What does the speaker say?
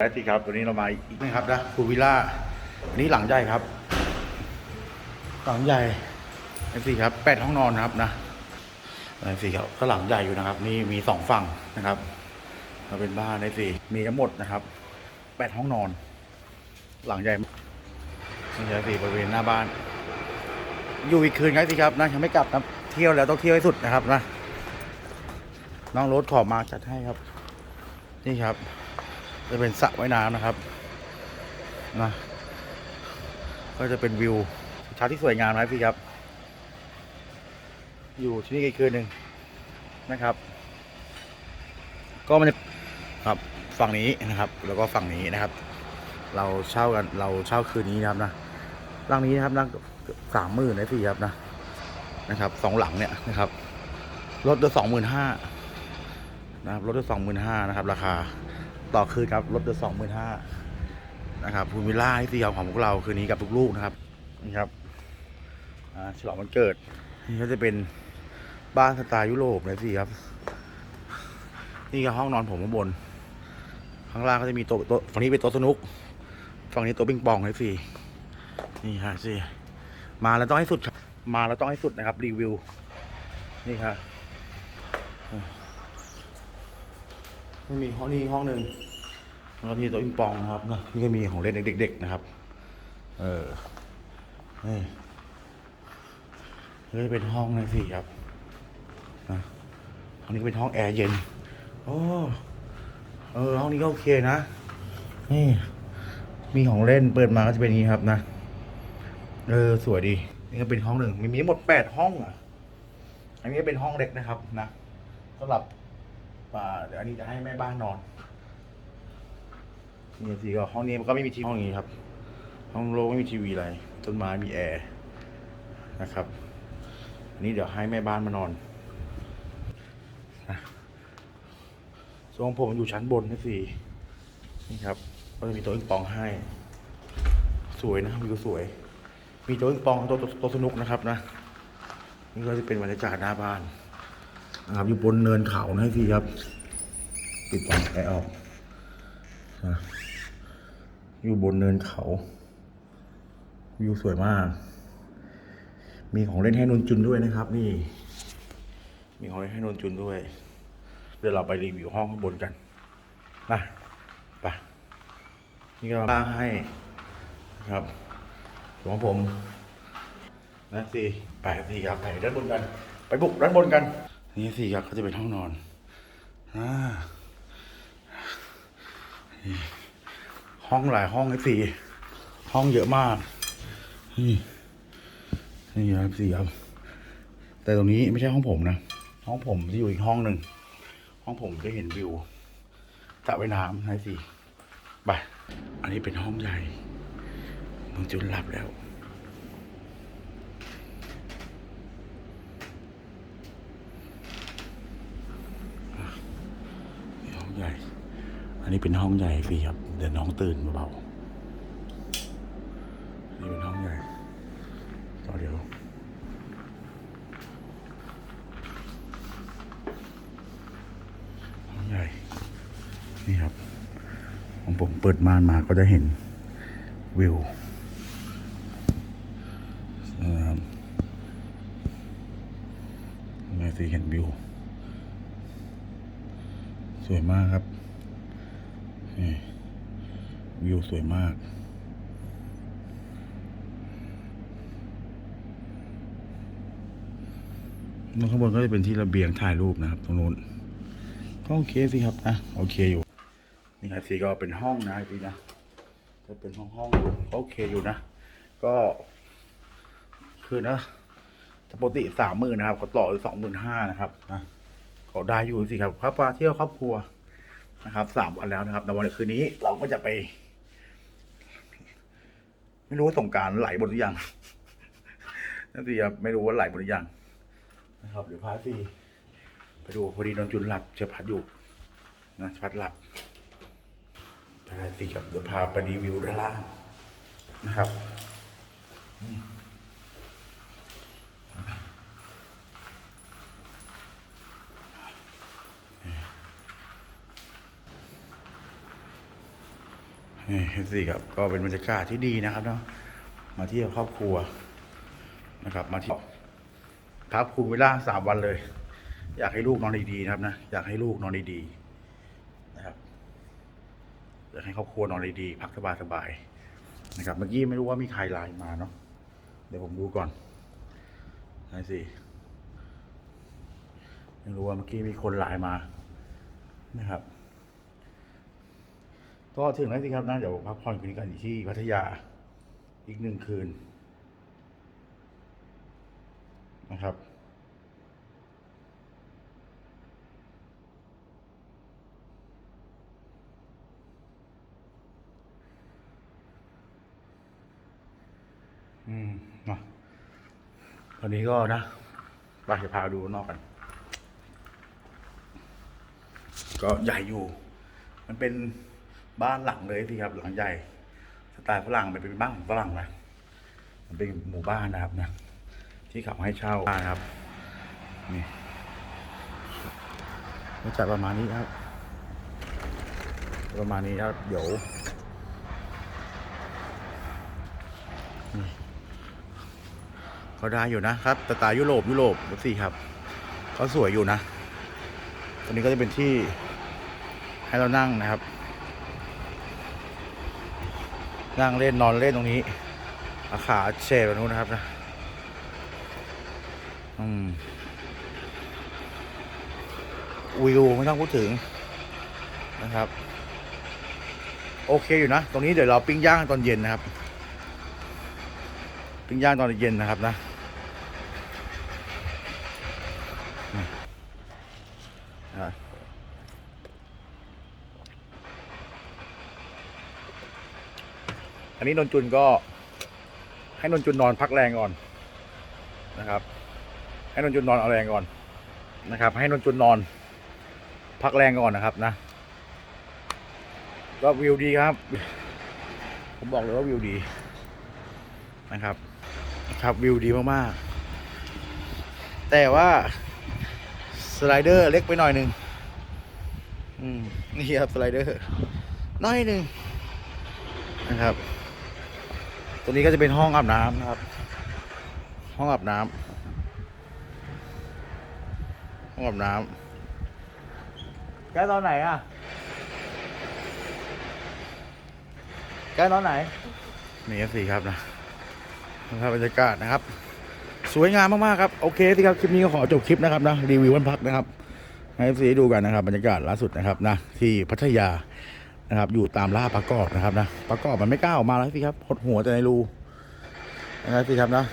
แล้วสิครับตัวนี้เรามาอีกนะครับนะคูวิล่าอันนี้หลังใหญ่ครับ หลังใหญ่นี่สิครับแปดห้องนอนนะครับนะนี่สิครับก็หลังใหญ่อยู่นะครับ นี่มีสองฝั่งนะครับเราเป็นบ้านนี่สิมีทั้งหมดนะครับแปดห้องนอน หลังใหญ่นี่สิบริเวณหน้าบ้าน อยู่อีกคืนครับสิครับนะยังไม่กลับนะเที่ยวแล้วต้องเที่ยวให้สุดนะครับนะน้องรถขอมาจัดให้ครับ นี่ครับ จะเป็นสระว่ายน้ำนะครับนะก็จะเป็นวิวชาที่สวยงามนะพี่ครับ อยู่ที่นี่อีกคืนหนึ่งนะครับ ก็มันจะครับฝั่งนี้นะครับ แล้วก็ฝั่งนี้นะครับ เราเช่ากันเราเช่าคืนนี้นะครับนะหลังนี้นะครับนั่งสามหมื่นนะพี่ครับนะนะครับสองหลังเนี่ยนะครับรถเดือสองหมื่นห้านะครับรถเดือสองหมื่นห้านะครับ ราคา ต่อคืนครับลดเหลือสองหมื่นห้านะครับภูมิล่าที่สีของพวกเราคืนนี้กับลูกๆนะครับนี่ครับฉลองวันเกิด นี่ก็จะเป็นบ้านสไตล์ยุโรปเลยสิครับ นี่ก็ห้องนอนผมข้างบน ข้างล่างก็จะมีโต๊ะโต๊ะฝั่งนี้เป็นโต๊ะสนุก ฝั่งนี้โต๊ะปิงปองเลยสินี่ฮะสิมาแล้วต้องให้สุด มาแล้วต้องให้สุดนะครับ รีวิว นี่ครับ ไม่มีห้องนี้ห้องหนึ่งแล้วมีโต๊ะปิงปองนะครับนะนี่ก็มีของเล่นเด็ก ๆ นะครับ เออนี่นี่ก็เป็นห้องนะสิครับนะห้องนี้ก็เป็นห้องแอร์เย็นโอ้เออห้องนี้ก็โอเคนะนี่มีของเล่นเปิดมาก็จะเป็นอย่างนี้ครับนะ เออสวยดี นี่ก็เป็นห้องหนึ่งมีมีทั้งหมดแปดห้องอะ อันนี้เป็นห้องเล็กนะครับนะสำหรับ เดี๋ยวอันนี้จะให้แม่บ้านนอนนี่สิก็ห้องนี้มันก็ไม่มีทีวีห้องนี้ครับ ห้องโล่งไม่มีทีวีอะไร ต้นไม้มีแอร์นะครับ อันนี้เดี๋ยวให้แม่บ้านมานอนนะส่วนผมอยู่ชั้นบนนะสินี่ครับ ก็จะมีโต๊ะอิงปองให้ สวยนะครัวิวสวย มีโต๊ะอิงปองต๊ะโต๊ะโต๊ะสนุกนะครับนะ นี่ก็จะเป็นบรรยากาศหน้าบ้าน นะครับอยู่บนเนินเขานะพี่ครับ ปิดแอร์ออกนะอยู่บนเนินเขาวิวสวยมาก มีของเล่นให้นนจุนด้วยนะครับ นี่ มีของเล่นให้นนจุนด้วย เดี๋ยวเราไปรีวิวห้องข้างบนกันนะไปนี่ก็บ้างให้ครับของผมนะสิไปสิครับไปด้านบนกัน ไปบุกด้านบนกัน นี่สิครับก็จะเป็นห้องนอนอ่าห้องหลายห้องไอ้สี่ห้องเยอะมาก นี่นี่ครับสี่ครับ แต่ตรงนี้ไม่ใช่ห้องผมนะ ห้องผมจะอยู่อีกห้องหนึ่ง ห้องผมจะเห็นวิวสระว่ายน้ำนะสี่ไป อันนี้เป็นห้องใหญ่มึงจุนหลับแล้ว ห้องใหญ่ อันนี้เป็นห้องใหญ่พี่ครับ เดี๋ยวน้องตื่นเบาๆนี่เป็นห้องใหญ่ต่อเดี๋ยวห้องใหญ่ นี่ครับ ของผมเปิดม่านมาก็จะเห็นวิวนะครับยังไงสิเห็นวิว สวยมากครับ วิวสวยมาก ตรงข้างบนก็จะเป็นที่ระเบียงถ่ายรูปนะครับ ตรงนู้นก็โอเคสิครับนะโอเคอยู่ นี่ครับสิก็เป็นห้องนะพี่นะจะเป็นห้องห้องอยู่ก็โอเคอยู่นะ ก็ คือนะปกติสามหมื่นนะครับ ก็ต่อสองหมื่นห้านะครับนะก็ได้อยู่สิครับครับมาเที่ยวครอบครัว นะครับสามวันแล้วนะครับแต่วันคืนนี้เราก็จะไป ไม่รู้ว่าสงการไหลบนหรือยังนั่นสิครับไม่รู้ว่าไหลบนหรือยังนะครับเดี๋ยวพาสิไปดูพอดีนอนจุนหลับเชพัดอยู่นะเชพัดหลับพาสิครับเดี๋ยวพาไปรีวิวด้านล่างนะครับ นี่สิครับก็เป็นบรรยากาศที่ดีนะครับเนาะมาเที่ยวครอบครัวนะครับ มาเที่ยวพักคุณเวลาสามวันเลย อยากให้ลูกนอนดีๆนะครับนะอยากให้ลูกนอนดีๆนะครับอยากให้ครอบครัวนอนดีๆพักสบายๆนะครับ เมื่อกี้ไม่รู้ว่ามีใครไลน์มาเนาะเดี๋ยวผมดูก่อนไหนสิไม่รู้ว่าเมื่อกี้มีคนไลน์มานะครับ ก็ถึงแล้วสิครับนะเดี๋ยวพักผ่อนกันกันที่พัทยาอีกหนึ่งคืนนะครับ อืมมาตอนนี้ก็นะไปจะพาดูนอกกัน ก็ใหญ่อยู่ มันเป็น บ้านหลังเลยที่ครับ หลังใหญ่สไตล์ฝรั่งมันเป็นบ้านของฝรั่งนะมันเป็นหมู่บ้านนะครับนะที่เขาให้เช่าบ้านะครับนี่ก็จะประมาณนี้ครับ ประมาณนี้ครับเดี๋ยวก็ได้อยู่นะครับสไตล์ยุโรปยุโรปดูสิครับ ก็สวยอยู่นะตรงนี้ก็จะเป็นที่ให้เรานั่งนะครับ นั่งเล่นนอนเล่นตรงนี้อาขาแช่แบบนู้นนะครับนะ อืมวิวไม่ต้องพูดถึงนะครับ โอเคอยู่นะ ตรงนี้เดี๋ยวเราปิ้งย่างตอนเย็นนะครับ ปิ้งย่างตอนเย็นนะครับนะอะ อันนี้นนจุนก็ ให้นนจุนนอนพักแรงก่อนนะครับ ให้นนจุนนอนเอาแรงก่อนนะครับ ให้นนจุนนอน พักแรงก่อนนะครับนะก็วิวดีครับ ผมบอกเลยว่าวิวดีนะครับครับวิวดีมากๆ แต่ว่าสไลเดอร์เล็กไปหน่อยหนึ่งอืมนี่ครับสไลเดอร์น้อยหนึ่งนะครับ ตัวนี้ก็จะเป็นห้องอาบน้ำนะครับ ห้องอาบน้ำห้องอาบน้ำแกตอนไหนอะแกตอนไหนนี่สิครับนะนะครับบรรยากาศนะครับ สวยงามมากๆครับโอเคที่ครับคลิปนี้ก็ขอจบคลิปนะครับนะรีวิววันพักนะครับให้ซีดูกันนะครับบรรยากาศล่าสุดนะครับนะที่พัทยา นะครับอยู่ตามล่าปลากรอบนะครับนะปลากรอบมันไม่กล้าออกมาแล้วสิครับหดหัวแต่ในรูนะครับสิครับนะ